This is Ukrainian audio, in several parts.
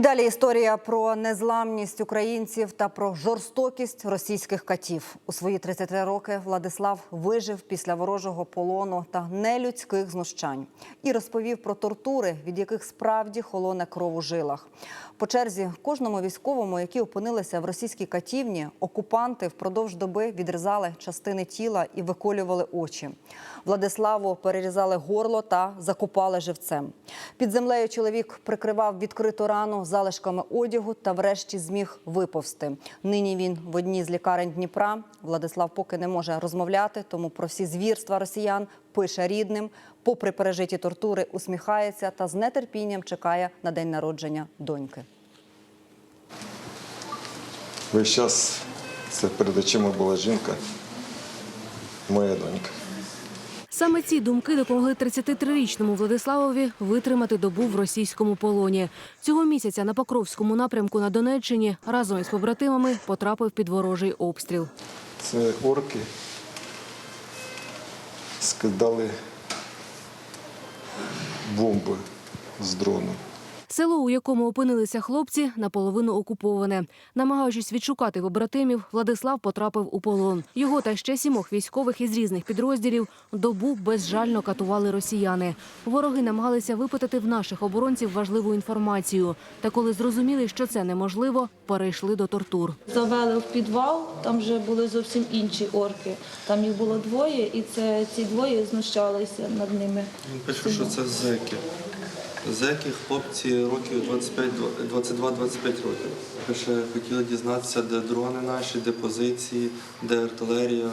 І далі історія про незламність українців та про жорстокість російських катів. У свої 33 роки Владислав вижив після ворожого полону та нелюдських знущань і розповів про тортури, від яких справді холоне кров у жилах. По черзі кожному військовому, які опинилися в російській катівні, окупанти впродовж доби відрізали частини тіла і виколювали очі. Владиславу перерізали горло та закопали живцем. Під землею чоловік прикривав відкриту рану залишками одягу та врешті зміг виповзти. Нині він в одній з лікарень Дніпра. Владислав поки не може розмовляти, тому про всі звірства росіян пише рідним. Попри пережиті тортури, усміхається та з нетерпінням чекає на день народження доньки. Весь час це перед очима була жінка, моя донька. Саме ці думки допомогли 33-річному Владиславові витримати добу в російському полоні. Цього місяця на Покровському напрямку на Донеччині разом із побратимами потрапив під ворожий обстріл. Це орки скидали бомби з дрону. Село, у якому опинилися хлопці, наполовину окуповане. Намагаючись відшукати побратимів, Владислав потрапив у полон. Його та ще сімох військових із різних підрозділів добу безжально катували росіяни. Вороги намагалися випитати в наших оборонців важливу інформацію. Та коли зрозуміли, що це неможливо, перейшли до тортур. Завели в підвал, там вже були зовсім інші орки. Там їх було двоє, і це ці двоє знущалися над ними. Він пише, що це зеки. Зеки, хлопці років 25, 22-25 років. Пише, хотіли дізнатися, де дрони наші, де позиції, де артилерія.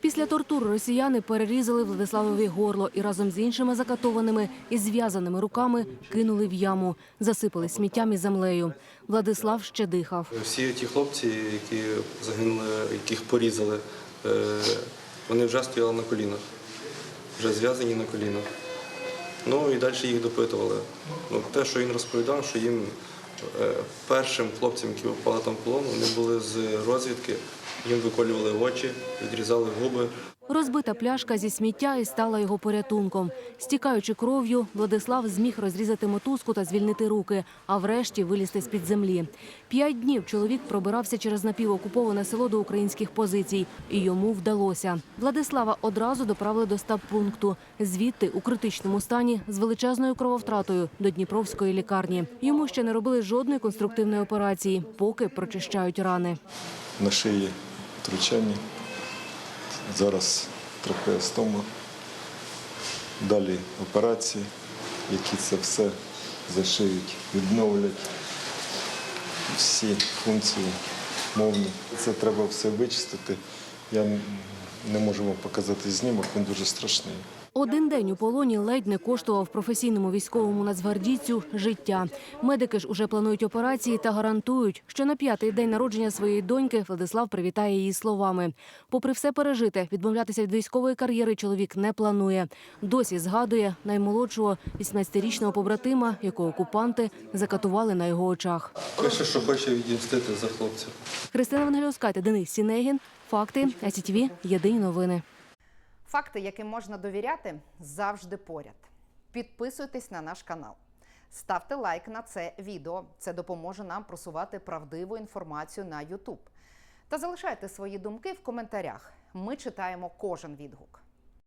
Після тортур росіяни перерізали Владиславові горло і разом з іншими закатованими із зв'язаними руками кинули в яму, засипали сміттям і землею. Владислав ще дихав. Всі ті хлопці, які загинули, яких порізали, е, вони вже стояли на колінах, вже зв'язані на колінах. Ну і далі їх допитували. Ну, те, що він розповідав, що їм е, першим хлопцям, які попали там в полон, вони були з розвідки, їм виколювали очі, відрізали губи. Розбита пляшка зі сміття і стала його порятунком. Стікаючи кров'ю, Владислав зміг розрізати мотузку та звільнити руки, а врешті вилізти з-під землі. П'ять днів чоловік пробирався через напівокуповане село до українських позицій, і йому вдалося. Владислава одразу доправили до стаб-пункту. Звідти у критичному стані з величезною крововтратою до Дніпровської лікарні. Йому ще не робили жодної конструктивної операції, поки прочищають рани. На шиї втручання. Зараз трахеостома. Далі операції, які це все зашиють, відновлять всі функції мовні. Це треба все вичистити. Я не можу вам показати знімок, він дуже страшний. Один день у полоні ледь не коштував професійному військовому нацгвардійцю життя. Медики ж уже планують операції та гарантують, що на п'ятий день народження своєї доньки Владислав привітає її словами. Попри все пережите, відмовлятися від військової кар'єри чоловік не планує. Досі згадує наймолодшого 18-річного побратима, якого окупанти закатували на його очах. Пише, що хоче відімстити за хлопців. Христина Вангельовська Денис Сінегін. Факти СІТВ. Єдині новини. Факти, яким можна довіряти, завжди поряд. Підписуйтесь на наш канал. Ставте лайк на це відео. Це допоможе нам просувати правдиву інформацію на YouTube. Та залишайте свої думки в коментарях. Ми читаємо кожен відгук.